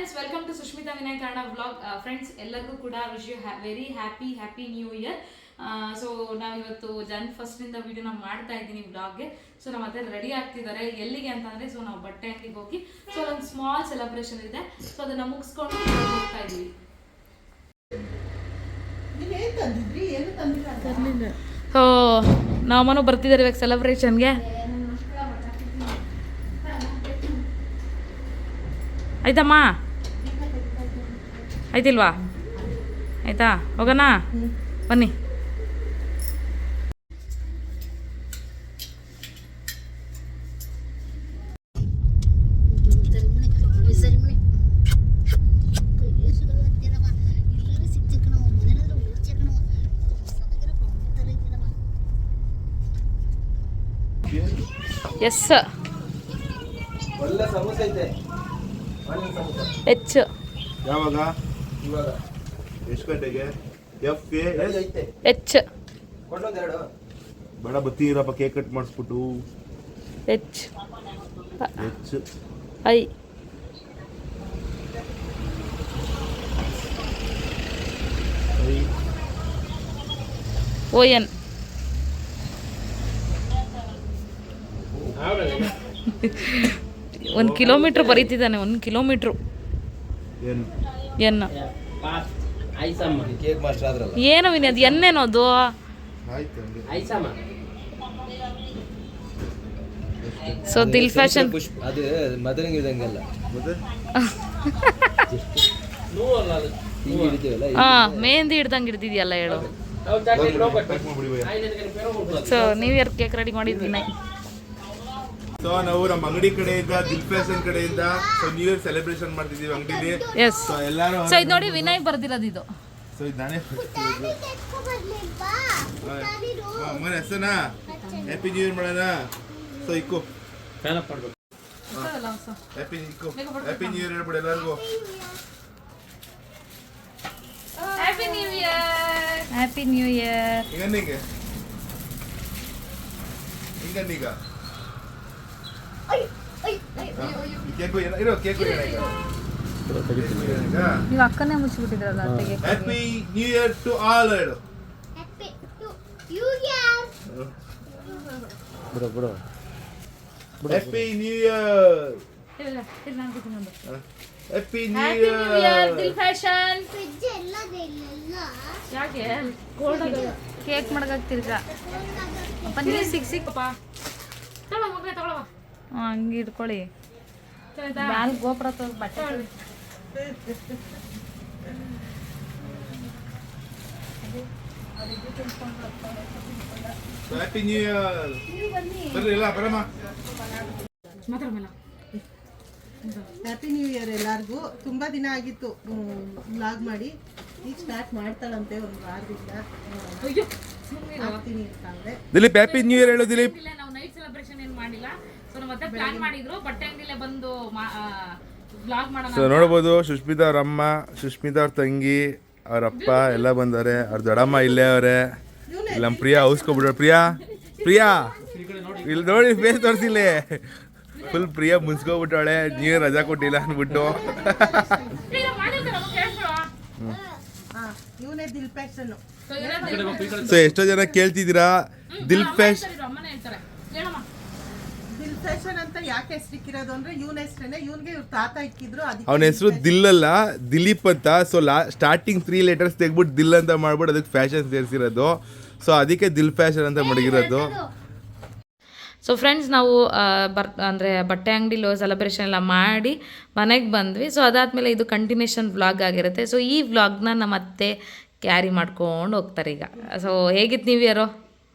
Friends welcome to Sushmita Vinay Kannada vlog friends ಎಲ್ಲರಿಗೂ ಕೂಡ wish you very happy happy new year so ನಾವಿವತ್ತು Jan ಫಸ್ಟಿಂದ ವಿಡಿಯೋನ ಮಾಡ್ತಾ ಇದ್ದೀನಿ ವ್ಲಾಗ್ಗೆ ಸೊ ನಮ್ಮ ಮತ್ತೆ ರೆಡಿ ಆಗ್ತಿದ್ದಾರೆ. ಎಲ್ಲಿಗೆ ಅಂತಂದರೆ ಸೊ ನಾವು ಬಟ್ಟೆ ಅಂಗಡಿಗೆ ಹೋಗಿ ಸೊ ಒಂದು ಸ್ಮಾಲ್ ಸೆಲೆಬ್ರೇಷನ್ ಇದೆ. ಸೊ ಅದನ್ನು ಮುಗಿಸ್ಕೊಂಡು ಹೋಗ್ತಾ ಇದ್ದೀವಿ. ನೀವೇನ್ ತಂದಿದ್ರಿ? ಏನು ತಂದಿಲ್ಲ ಸೊ ನಾವಮ್ಮನೂ ಬರ್ತಿದ್ದಾರೆ ಇವಾಗ ಸೆಲೆಬ್ರೇಷನ್ಗೆ ಆಯ್ತಮ್ಮ? ಆಯ್ತಿಲ್ವಾ? ಆಯ್ತಾ? ಹೋಗೋಣ? ಬನ್ನಿ. ಎಸ್. ಒಳ್ಳೆ ಸಮೋಸ ಐತೆ. ಹೆಚ್ಚು ಯಾವಾಗ? ಇವಾಗ ಎಷ್ಟು ಗಂಟೆಗೆ? ಎಫ್ ಎ ಐತೆ. ಹೆಚ್ಚು ಕೊಂಡೊಂದೆರಡು ಬೇಡ ಬತ್ತೀರಪ್ಪ cake cut ಮಾಡಿಸ್ಬಿಟ್ಟು. H H I. O N ಒಂದು ಕಿಲೋಮೀಟ್ರ್ ಬರೀತಿದ್ದಾನೆ ಒಂದು ಕಿಲೋಮೀಟ್ರು ಏನು ಎನ್ ಕೇಕ್ ಮಾಸ್ಟರ್ ಆದ್ರಲ್ಲ. ಏನು ವಿನಿ ಅದು ಎನ್ನೇನೋ ಅದು? ಸೊ ದಿಲ್ ಫ್ಯಾಷನ್ ಅದು ಮದರಂಗಿ ಇದಂಗಲ್ಲ ಹಾ ಮೆಹಂದಿ ಹಿಡ್ದಂಗೆ ಹಿಡ್ದಿದ್ಯಲ್ಲ ಹೇಳು. So new year cake ready ಮಾಡಿದ್ವಿ ನೈ ಸೊ ನಾವು ನಮ್ಮ ಅಂಗಡಿ ಕಡೆಯಿಂದ ದಿಲ್ ಫ್ಯಾಷನ್ ಕಡೆಯಿಂದ ಸೊ ನ್ಯೂ ಇಯರ್ ಸೆಲೆಬ್ರೇಷನ್ ಮಾಡ್ತಿದೀವಿ ಅಂಗಡಿಲಿ. ಎಸ್ ಸೊ ಎಲ್ಲಾರು ಸೊ ಇದು ನೋಡಿ ವಿನಯ್ ಬರ್ದಿರೋದು ಇದು. ಸೊ ಇದು ನಾನೇ ಅಮ್ಮನ ಹೆಸನಾ ಹ್ಯಾಪಿ ನ್ಯೂ ಇಯರ್ ಮಾಡೋಣ. ಸೊ. ಇಕ್ಕು. ಹ್ಯಾಪಿ ಇಕ್ಕು ಹ್ಯಾಪಿ ನ್ಯೂ ಇಯರ್ ಹೇಳ್ಬಿಡು ಎಲ್ಲರಿಗೂ. Happy new year happy new year ಈಗ ಈಗ ನೀವು ಅಕ್ಕನೇ ಮುಚ್ಚಿಬಿಟ್ಟಿದ್ರಲ್ಲ ತೆಗೆ happy new year to all ಹೇಳು. ಬಿಡು ಬಿಡು. ಹ್ಯಾಪಿ ನ್ಯೂ ಇಯರ್ ಇಲ್ಲ ಇಲ್ಲ ನಾನು ಕೂತ್ಕೊಂಡು happy new happy new year Dil year fashion. Fridge ಎಲ್ಲದೇ ಇಲ್ಲ ಯಾಕೆ? ಕೋಲ್ಡ್ ಕೇಕ್ ಮಾಡಕ್ಕಾಗ್ತಿರ್ಗ ಅಪ್ಪ ನೀರು ಸಿಕ್ ಸಿಕ್ಕಪ್ಪ ತಗೊಳ ಮಗನೇ ತಗೊಳವ. ಹಾಂ ಹಂಗೆ ಇಟ್ಕೊಳ್ಳಿ. ಮ್ಯಾಲ್ ಗೋಪುರ ತೋರ್ ಬಟ್ಟೆ ಹ್ಯಾಪಿ ನ್ಯೂ ಇಯರ್ ಬರ್ರಿ ಇಲ್ಲ ಬರಮ್ಮ. ಮಾತಾಡ ಮೇಲೆ ಹ್ಯಾಪಿ ನ್ಯೂ ಇಯರ್ ಎಲ್ಲಾರ್ಗೂ. ತುಂಬಾ ದಿನ ಆಗಿತ್ತು ವ್ಲಾಗ್ ಮಾಡಿ. ಈಗ ಸ್ಟಾರ್ಟ್ ಮಾಡ್ತಾಳಂತೆ ಒಂದು ವಾರದಿಂದ. ಅಯ್ಯೋ ಆಗ್ತೀನಿ ದಿಲೀಪ್ ಹ್ಯಾಪಿ ನ್ಯೂ ಇಯರ್ ಹೇಳು ದಿಲೀಪ್. ನಾವು ನೈಟ್ ಸೆಲೆಬ್ರೇಷನ್ ಏನು ಮಾಡಿಲ್ಲ. ಸೊ ನಮ್ಮ ಮತ್ತೆ ಪ್ಲಾನ್ ಮಾಡಿದ್ರು ಬಟ್ಟೆ ಅಂಗಡಿಲೇ ಬಂದು ಬ್ಲಾಗ್ ಮಾಡೋಣ ಸೊ ನೋಡ್ಬೋದು ಸುಷ್ಮಿತಾ ಅವ್ರ ಅಮ್ಮ ಸುಷ್ಮಿತಾ ಅವ್ರ ತಂಗಿ ಅವ್ರ ಅಪ್ಪ ಎಲ್ಲ ಬಂದವ್ರೆ ಅವ್ರ ದಡಮ್ಮ ಇಲ್ಲೇ ಅವರೇ. ಇಲ್ಲ ನಮ್ಮ ಪ್ರಿಯಾ ಔಸ್ಕೊಬಿಡ್ರು ಪ್ರಿಯಾ ಪ್ರಿಯಾ ಇಲ್ಲಿ ನೋಡಿ ಫೇಸ್ ತೋರಿಸಿಲ್ಲ ಫುಲ್ ಪ್ರಿಯಾ ಮುನ್ಸ್ಕೊಬಿಟ್ಟವಳೆ ನೀವೇ ರಜಾ ಕೊಟ್ಟಿಲ್ಲ ಅಂದ್ಬಿಟ್ಟು. ಸೊ ಎಷ್ಟೋ ಜನ ಕೇಳ್ತಿದ್ದೀರಾ? ದಿಲ್ ಫ್ಯಾಶ್ ಫ್ಯಾಷನ್ ಅಂತ ಯಾಕೆ ಹೆಸರಿಕ್ಕಿರೋದು ಅಂದ್ರೆ ಇವನ ಹೆಸರೇನೆ ಇವನ್ಗೆ ಇವ್ರ ತಾತ ಇಕ್ಕಿದ್ರು ಅದಕ್ಕೆ ಅವನ ಹೆಸರು ದಿಲ್ ಅಲ್ಲ ದಿಲೀಪ್ ಅಂತ. ಸೊ ಲಾ ಸ್ಟಾರ್ಟಿಂಗ್ ತ್ರೀ ಲೆಟರ್ಸ್ ತೆಗ್ಬಿಟ್ಟು ದಿಲ್ ಅಂತ ಮಾಡ್ಬಿಟ್ಟು ಅದಕ್ಕೆ ಫ್ಯಾಷನ್ ಸೇರಿಸಿರೋದು. ಸೊ ಅದಕ್ಕೆ ದಿಲ್ ಫ್ಯಾಷನ್ ಅಂತ ಮಡಗಿರೋದು. ಸೊ ಫ್ರೆಂಡ್ಸ್ ನಾವು ಬರ್ ಅಂದರೆ ಬಟ್ಟೆ ಅಂಗಡಿಲಿ ಸೆಲೆಬ್ರೇಷನ್ ಎಲ್ಲ ಮಾಡಿ ಮನೆಗೆ ಬಂದ್ವಿ. ಸೊ ಅದಾದಮೇಲೆ ಇದು ಕಂಟಿನ್ಯೂಷನ್ ವ್ಲಾಗ್ ಆಗಿರುತ್ತೆ. ಸೊ ಈ ವ್ಲಾಗ್ನ ನಮ್ಮ ಅತ್ತೆ ಕ್ಯಾರಿ ಮಾಡ್ಕೊಂಡು ಹೋಗ್ತಾರೆ ಈಗ. ಸೊ ಹೇಗಿತ್ತು ನೀವು ಇಯರು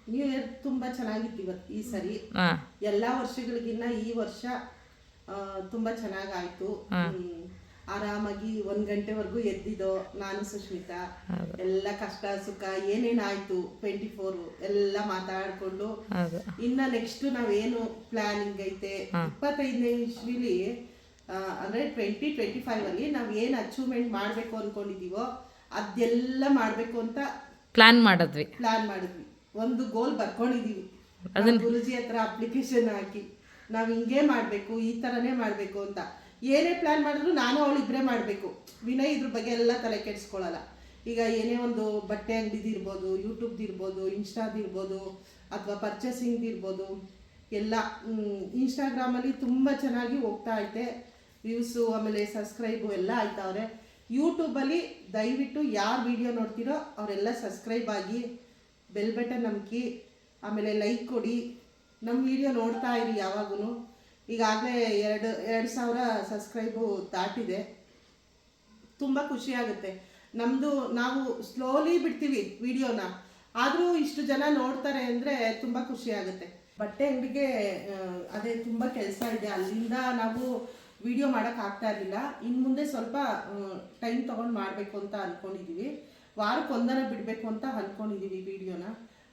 ನ್ಯೂ ಇಯರ್ ತುಂಬಾ ಚೆನ್ನಾಗಿತ್ತು ಇವತ್ತು ಈ ಸರಿ. ಹಾಂ. ಎಲ್ಲಾ ವರ್ಷಗಳಿಗಿನ್ನ ಈ ವರ್ಷ ಆ, ತುಂಬಾ ಚೆನ್ನಾಗಾಯ್ತು. ಹ್ಮ್. ಆರಾಮಾಗಿ ಒಂದ್ ಗಂಟೆವರೆಗೂ ಎದ್ದಿದ್ದೋ ನಾನು ಸುಷ್ಮಿತಾ ಎಲ್ಲ ಕಷ್ಟ ಸುಖ ಏನೇನಾಯ್ತು ಟ್ವೆಂಟಿ ಫೋರ್ ಎಲ್ಲ ಮಾತಾಡ್ಕೊಂಡು. ಹೌದು. ಇನ್ನ ನೆಕ್ಸ್ಟ್ ನಾವೇನು ಪ್ಲಾನಿಂಗ್ ಐತೆ? ಇಪ್ಪತ್ತೈದನೇ ಇಸ್ವಿಲಿ ಆ, ಅಂದ್ರೆ ಟ್ವೆಂಟಿ ಟ್ವೆಂಟಿ ಫೈವ್ ಅಲ್ಲಿ ನಾವ್ ಏನ್ ಅಚೀವ್ಮೆಂಟ್ ಮಾಡ್ಬೇಕು ಅನ್ಕೊಂಡಿದೀವೋ ಅದೆಲ್ಲ ಮಾಡ್ಬೇಕು ಅಂತ ಪ್ಲಾನ್ ಮಾಡಿದ್ವಿ. ಪ್ಲಾನ್ ಮಾಡಿದ್ವಿ. ಒಂದು ಗೋಲ್ ಬರ್ಕೊಂಡಿದೀವಿ. ಗುರುಜಿ ಹತ್ರ ಅಪ್ಲಿಕೇಶನ್ ಹಾಕಿ ನಾವ್ ಹಿಂಗೇ ಮಾಡ್ಬೇಕು ಈ ತರನೇ ಮಾಡ್ಬೇಕು ಅಂತ. ಏನೇ ಪ್ಲಾನ್ ಮಾಡಿದ್ರು ನಾನು ಅವಳು ಇಬ್ಬರೇ ಮಾಡಬೇಕು. ವಿನಯ್ ಇದ್ರ ಬಗ್ಗೆ ಎಲ್ಲ ತಲೆ ಕೆಡಿಸ್ಕೊಳ್ಳಲ್ಲ ಈಗ ಏನೇ ಒಂದು ಬಟ್ಟೆ ಅಂಗಡಿದು ಇರ್ಬೋದು ಇನ್ಸ್ಟಾದಿರ್ಬೋದು ಅಥವಾ ಪರ್ಚೇಸಿಂಗ್ದು ಇರ್ಬೋದು ಎಲ್ಲ ಇನ್ಸ್ಟಾಗ್ರಾಮಲ್ಲಿ ತುಂಬ ಚೆನ್ನಾಗಿ ಹೋಗ್ತಾ ಐತೆ. ವ್ಯೂಸು ಆಮೇಲೆ ಸಬ್ಸ್ಕ್ರೈಬು ಎಲ್ಲ ಆಯ್ತವ್ರೆ. ಯೂಟ್ಯೂಬಲ್ಲಿ ದಯವಿಟ್ಟು ಯಾರು ವಿಡಿಯೋ ನೋಡ್ತೀರೋ ಅವರೆಲ್ಲ ಸಬ್ಸ್ಕ್ರೈಬ್ ಆಗಿ ಬೆಲ್ ಬಟನ್ ನಮ್ಕಿ ಆಮೇಲೆ ಲೈಕ್ ಕೊಡಿ. ನಮ್ಮ ವಿಡಿಯೋ ನೋಡ್ತಾ ಇರಿ ಯಾವಾಗೂ ಈಗಾಗಲೇ ಎರಡು ಎರಡು ಸಾವಿರ ಸಬ್ಸ್ಕ್ರೈಬು ದಾಟಿದೆ. ತುಂಬ ಖುಷಿಯಾಗುತ್ತೆ ನಮ್ಮದು ನಾವು ಸ್ಲೋಲಿ ಬಿಡ್ತೀವಿ ವಿಡಿಯೋನ ಆದರೂ ಇಷ್ಟು ಜನ ನೋಡ್ತಾರೆ ಅಂದರೆ ತುಂಬ ಖುಷಿಯಾಗುತ್ತೆ ಬಟ್ಟೆ ಅಂಗಡಿಗೆ ಅದೇ ತುಂಬ ಕೆಲಸ ಇದೆ. ಅಲ್ಲಿಂದ ನಾವು ವಿಡಿಯೋ ಮಾಡೋಕ್ಕಾಗ್ತಾ ಇರಲಿಲ್ಲ. ಇನ್ನು ಮುಂದೆ ಸ್ವಲ್ಪ ಟೈಮ್ ತೊಗೊಂಡು ಮಾಡಬೇಕು ಅಂತ ಅಂದ್ಕೊಂಡಿದ್ದೀವಿ ವಾರಕ್ಕೆ ಒಂದನ ಬಿಡಬೇಕು ಅಂತ ಅಂದ್ಕೊಂಡಿದ್ದೀವಿ ವಿಡಿಯೋನ.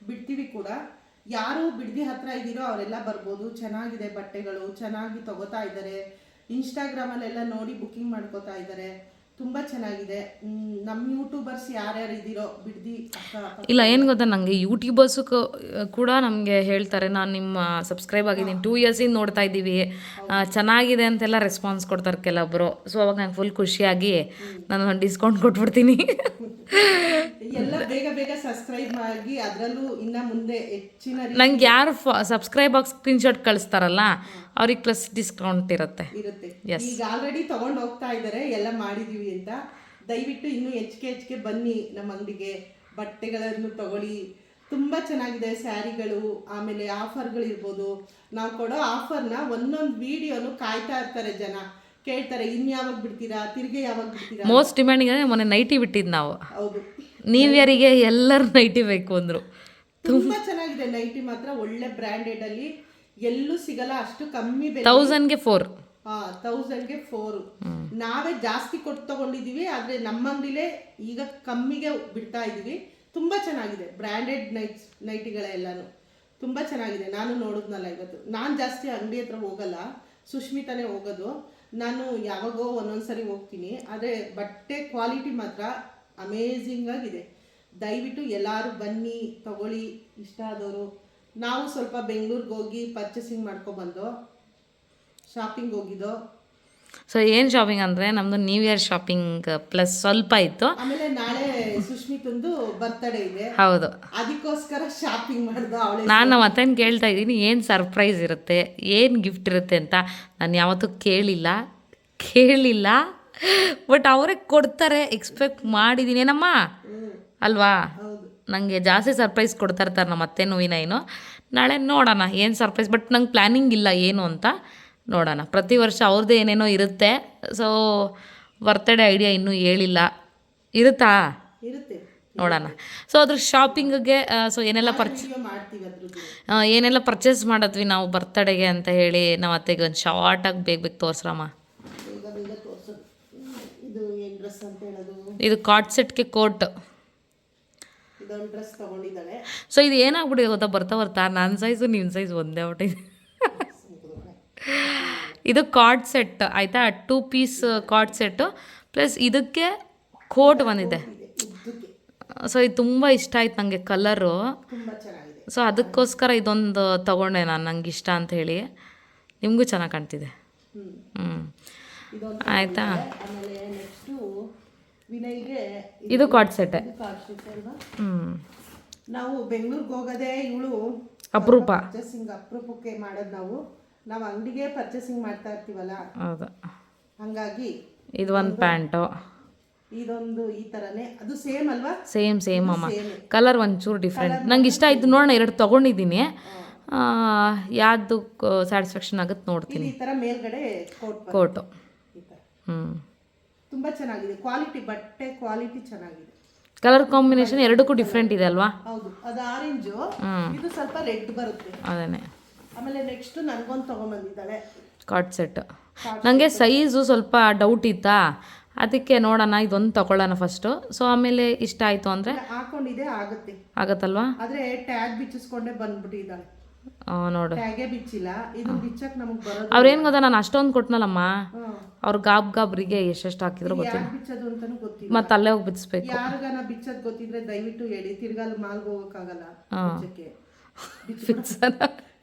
ಬಿಡ್ತೀವಿ ಕೂಡ. ಯಾರು ಬಿಡದಿ ಹತ್ರ ಇದ್ದೀರೋ ಅವರೆಲ್ಲ ಬರ್ಬೋದು. ಚೆನ್ನಾಗಿದೆ ಬಟ್ಟೆಗಳು, ಚೆನ್ನಾಗಿ ತಗೋತಾ ಇದ್ದಾರೆ. ಇನ್ಸ್ಟಾಗ್ರಾಮಲ್ಲೆಲ್ಲ ನೋಡಿ ಬುಕ್ಕಿಂಗ್ ಮಾಡ್ಕೋತಾ ಇದ್ದಾರೆ. ತುಂಬ ಚೆನ್ನಾಗಿದೆ. ನಮ್ಮ ಯೂಟ್ಯೂಬರ್ಸ್ ಯಾರ್ಯಾರು ಇದ್ದೀರೋ ಬಿಡ್ದಿ ಇಲ್ಲ ಏನು ಗೊತ್ತಾ ನನಗೆ ಯೂಟ್ಯೂಬರ್ಸು ಕೂಡ ನಮಗೆ ಹೇಳ್ತಾರೆ ನಾನು ನಿಮ್ಮ ಸಬ್ಸ್ಕ್ರೈಬ್ ಆಗಿದ್ದೀನಿ ಟೂ ಇಯರ್ಸಿಂದ ನೋಡ್ತಾ ಇದ್ದೀವಿ. ಚೆನ್ನಾಗಿದೆ ಅಂತೆಲ್ಲ ರೆಸ್ಪಾನ್ಸ್ ಕೊಡ್ತಾರೆ ಕೆಲವೊಬ್ಬರು ಸೊ ಅವಾಗ ನಂಗೆ ಫುಲ್ ಖುಷಿಯಾಗಿ ನಾನು ಡಿಸ್ಕೌಂಟ್ ಕೊಟ್ಬಿಡ್ತೀನಿ. ಎಲ್ಲ ಬೇಗ ಬೇಗ ಸಬ್ಸ್ಕ್ರೈಬ್ ಆಗಿ ಅದರಲ್ಲೂ ಇನ್ನ ಮುಂದೆ ಹೆಚ್ಚಿನ ನಂಗೆ ಯಾರು ಸಬ್ಸ್ಕ್ರೈಬ್ ಆಗಿ ಸ್ಕ್ರೀನ್ಶಾಟ್ ಕಳಿಸ್ತಾರಲ್ಲ ಅವ್ರಿಗೆ ಪ್ಲಸ್ ಡಿಸ್ಕೌಂಟ್ ಇರುತ್ತೆ. ಇರುತ್ತೆ. Yes. ಈಗ ಆಲ್ರೆಡಿ ತಗೊಂಡು ಹೋಗ್ತಾ ಇದ್ದಾರೆ ಎಲ್ಲ ಮಾಡಿದೀವಿ ಅಂತ. ದಯವಿಟ್ಟು ಇನ್ನೂ ಹೆಚ್ಚಿಗೆ ಹೆಚ್ಚಿಗೆ ಬನ್ನಿ ನಮ್ಮ ಅಂಗಡಿಗೆ ಬಟ್ಟೆಗಳನ್ನು ತಗೊಳ್ಳಿ. ತುಂಬ ಚೆನ್ನಾಗಿದೆ ಸ್ಯಾರಿಗಳು ಆಮೇಲೆ ಆಫರ್ಗಳು ಇರ್ಬೋದು. ನಾವು ಕೊಡೋ ಆಫರ್ನ ಒಂದೊಂದು ವಿಡಿಯೋನು ಕಾಯ್ತಾ ಇರ್ತಾರೆ ಜನ. ಕೇಳ್ತಾರೆ ಇನ್ಯಾವಾಗ ಬಿಡ್ತೀರಾ ತಿರ್ಗಿ ಯಾವಾಗ ಬಿಡ್ತೀರಾ? ಮೋಸ್ಟ್ ಡಿಮ್ಯಾಂಡಿಂಗ್ ಅಂದರೆ ಮೊನ್ನೆ ನೈಟಿ ಬಿಟ್ಟಿದ್ದು ನಾವು. ಹೌದು. ನ್ಯೂ ಇಯರಿಗೆ ಎಲ್ಲರೂ ನೈಟಿ ಬೇಕು ಅಂದರು. ತುಂಬಾ ಚೆನ್ನಾಗಿದೆ ನೈಟಿ ಮಾತ್ರ ಒಳ್ಳೆ ಬ್ರ್ಯಾಂಡೆಡ್ ಅಲ್ಲಿ. ಎಲ್ಲೂ ಸಿಗಲ್ಲ ಅಷ್ಟು ಕಮ್ಮಿ ಬೆಲೆ. ತೌಸಂಡ್ಗೆ ಫೋರ್ ಹಾ ತೌಸಂಡ್ಗೆ ಫೋರ್ ನಾವೇ ಜಾಸ್ತಿ ಕೊಟ್ಟು ತಗೊಂಡಿದೀವಿ ಆದ್ರೆ ನಮ್ಮ ಅಂಗಡಿಲೇ ಈಗ ಕಮ್ಮಿಗೆ ಬಿಡ್ತಾ ಇದೀವಿ. ತುಂಬಾ ಚೆನ್ನಾಗಿದೆ ಬ್ರ್ಯಾಂಡೆಡ್ ನೈಟ್ಸ್ ನೈಟಿಗಳೆಲ್ಲಾನು ತುಂಬಾ ಚೆನ್ನಾಗಿದೆ ನಾನು ನೋಡಿದ್ನಲ್ಲ ಇವತ್ತು. ನಾನು ಜಾಸ್ತಿ ಅಂಗಡಿ ಹತ್ರ ಹೋಗಲ್ಲ ಸುಷ್ಮಿತಾನೇ ಹೋಗೋದು. ನಾನು ಯಾವಾಗೋ ಒಂದೊಂದ್ಸರಿ ಹೋಗ್ತೀನಿ ಆದರೆ ಬಟ್ಟೆ ಕ್ವಾಲಿಟಿ ಮಾತ್ರ ಅಮೇಝಿಂಗ್ ಆಗಿದೆ. ದಯವಿಟ್ಟು ಎಲ್ಲರೂ ಬನ್ನಿ ತಗೊಳ್ಳಿ ಇಷ್ಟ ಆದವರು. ನಾವು ಸ್ವಲ್ಪ ಬೆಂಗಳೂರಿಗೆ ಹೋಗಿ ಪರ್ಚೇಸಿಂಗ್ ಮಾಡ್ಕೊಬಂದು ಶಾಪಿಂಗ್ ಹೋಗಿದ್ದು. ಸೊ ಏನು ಶಾಪಿಂಗ್ ಅಂದರೆ ನಮ್ಮದು ನ್ಯೂ ಇಯರ್ ಶಾಪಿಂಗ್ ಪ್ಲಸ್ ಸ್ವಲ್ಪ ಇತ್ತು. ಆಮೇಲೆ ನಾಳೆ ಸುಷ್ಮಿತಂದು ಬರ್ತಡೇ ಇದೆ. ಹೌದು. ಅದಕ್ಕೋಸ್ಕರ ಶಾಪಿಂಗ್ ಮಾಡ್ದು ಅವಳೆ ನಾನು ನಮ್ಮ ಅತ್ತನ ಕೇಳ್ತಾ ಇದ್ದೀನಿ ಏನು ಸರ್ಪ್ರೈಸ್ ಇರುತ್ತೆ ಏನು ಗಿಫ್ಟ್ ಇರುತ್ತೆ ಅಂತ. ನಾನು ಯಾವತ್ತೂ ಕೇಳಿಲ್ಲ ಕೇಳಿಲ್ಲ. ಬಟ್ ಅವರೇ ಕೊಡ್ತಾರೆ ಎಕ್ಸ್ಪೆಕ್ಟ್ ಮಾಡಿದ್ದೀನಿ ಏನಮ್ಮ? ಅಲ್ವಾ? ನನಗೆ ಜಾಸ್ತಿ ಸರ್ಪ್ರೈಸ್ ಕೊಡ್ತಾ ಇರ್ತಾರೆ ನಮ್ಮ ಅತ್ತೆ ನೋವಿನ ಏನು. ನಾಳೆ ನೋಡೋಣ ಏನು ಸರ್ಪ್ರೈಸ್ ಬಟ್ ನಂಗೆ ಪ್ಲ್ಯಾನಿಂಗ್ ಇಲ್ಲ ಏನು ಅಂತ ನೋಡೋಣ. ಪ್ರತಿ ವರ್ಷ ಅವ್ರದ್ದು ಏನೇನೋ ಇರುತ್ತೆ. ಸೊ ಬರ್ತಡೇ ಐಡಿಯಾ ಇನ್ನೂ ಹೇಳಿಲ್ಲ. ಇರುತ್ತಾ? ಇರುತ್ತೆ. ನೋಡೋಣ. ಸೊ ಅದ್ರ ಶಾಪಿಂಗ್ಗೆ ಸೊ ಏನೆಲ್ಲ ಪರ್ಚ್ ಏನೆಲ್ಲ ಪರ್ಚೇಸ್ ಮಾಡಿದ್ವಿ ನಾವು ಬರ್ತಡೇಗೆ ಅಂತ ಹೇಳಿ ನಾವು ಅತ್ತೆಗೆ ಒಂದು ಶಾರ್ಟಾಗಿ ಬೇಗ ಬೇಗ ತೋರ್ಸ್ರಮ್ಮ. ಇದು ಕಾಟ್ ಸೆಟ್ಗೆ ಕೋಟ್ ಇದೊಂದು ಡ್ರೆಸ್ ತಗೊಂಡಿದ್ದಾಳೆ. ಸೊ ಇದು ಏನಾಗ್ಬಿಟ್ಟಿದೆ ಗೊತ್ತಾ? ಬರ್ತಾ ಬರ್ತಾ ನನ್ನ ಸೈಜು ನಿನ್ನ ಸೈಜ್ ಒಂದೇ ಹೊಟ್ಟಿದೆ ಇದು. ಕಾರ್ಡ್ ಸೆಟ್ ಆಯಿತಾ? Two piece card set plus ಇದಕ್ಕೆ ಕೋಟ್ ಬಂದಿದೆ. ಸೊ ಇದು ತುಂಬ ಇಷ್ಟ ಆಯ್ತು ನನಗೆ ಕಲರು ಸೊ ಅದಕ್ಕೋಸ್ಕರ ಇದೊಂದು ತಗೊಂಡೆ ನಾನು ನಂಗೆ ಇಷ್ಟ ಅಂತ ಹೇಳಿ. ನಿಮಗೂ ಚೆನ್ನಾಗಿ ಕಾಣ್ತಿದೆ. ಹ್ಞೂ ಆಯಿತಾ? ವಿನಯ್ಗೆ ಇದು ಕಾಟ್ ಸೆಟ್ ಕಾಟ್ ಸೆಟ್ ಅಲ್ವಾ? ನಾವು ಬೆಂಗಳೂರಿಗೆ ಹೋಗೋದೇ ಇವಳು ಅಪರೂಪ. ಪರ್ಚೇಸಿಂಗ್ ಅಪರೂಪಕ್ಕೆ ಮಾಡೋದು ನಾವು. ನಾವು ಅಂಗಡಿಗೆ ಪರ್ಚೇಸಿಂಗ್ ಮಾಡ್ತಾ ಇರ್ತೀವಲ್ಲ? ಹೌದು. ಹಂಗಾಗಿ ಇದು ಒಂದು ಪ್ಯಾಂಟು. ಇದೊಂದು ಈ ಥರನೇ ಅದು ಸೇಮ್ ಅಲ್ವಾ? ಸೇಮ್ ಸೇಮ್ ಅಮ್ಮ. ಕಲರ್ ಒಂಚೂರು ಡಿಫ್ರೆಂಟ್ ನಂಗೆ ಇಷ್ಟ ಆಯ್ತು ನೋಡೋಣ ಎರಡು ತೊಗೊಂಡಿದ್ದೀನಿ. ಯಾವುದು ಸ್ಯಾಟಿಸ್ಫ್ಯಾಕ್ಷನ್ ಆಗುತ್ತೆ ನೋಡ್ತೀನಿ. ಈ ಥರ ಮೇಲ್ಗಡೆ ಕೋಟ್ ಹ್ಞೂ ತುಂಬ ಚೆನ್ನಾಗಿದೆ. ಕ್ವಾಲಿಟಿ ಬಟ್ಟೆ ಕ್ವಾಲಿಟಿ ಚೆನ್ನಾಗಿದೆ. ಕಲರ್ ಕಾಂಬಿನೇಷನ್ ಎರಡಕ್ಕೂ ಡಿಫ್ರೆಂಟ್ ಇದೆ ಅಲ್ವಾ? ಹೌದು. ಅದು ಆರೆಂಜು ಇದು ಸ್ವಲ್ಪ ರೆಡ್ ಬರುತ್ತೆ. ಅದೇ ಆಮೇಲೆ ನೆಕ್ಸ್ಟ್ ನನಗೊಂದು ತೊಗೊಂಬಂದಿದ್ದಾಳೆ. ಕಾಟ್ ಸೆಟ್ ನನಗೆ ಸೈಜು ಸ್ವಲ್ಪ ಡೌಟ್ ಇತ್ತಾ? ಅದಕ್ಕೆ ನೋಡೋಣ ಇದೊಂದು ತಗೊಳ್ಳೋಣ ಫಸ್ಟು ಸೊ ಆಮೇಲೆ ಇಷ್ಟ ಆಯಿತು ಅಂದರೆ? ಹಾಕೊಂಡಿದೆ ಆಗುತ್ತೆ. ಆಗತ್ತಲ್ವಾ? ಆದರೆ ಟ್ಯಾಗ್ ಬಿಚ್ಚಿಸ್ಕೊಂಡೇ ಬಂದ್ಬಿಟ್ಟಿದ್ದಾಳೆ. ನೋಡು. ಅವ್ರೇನು ಗೊತ್ತಾ? ನಾನು ಅಷ್ಟೊಂದು ಕೊಟ್ನಲ್ಲಮ್ಮ. ಅವ್ರ ಗಾಬ್ ಗಾಬ್ರಿಗೆ ಎಷ್ಟೆಷ್ಟು ಹಾಕಿದ್ರು ಗೊತ್ತಿಲ್ಲ. ಮತ್ತೆ ಅಲ್ಲೇ ಹೋಗಿ ಯಾರಿಗಾನ ಬಿಚ್ಚೋದ್ ಗೊತ್ತಿದ್ರೆ ದಯವಿಟ್ಟು ಹೇಳಿ. ತಿರ್ಗಾಲ್ ಮಾಲ್ಗೆ ಹೋಗಕ್ಕಾಗಲ್ಲ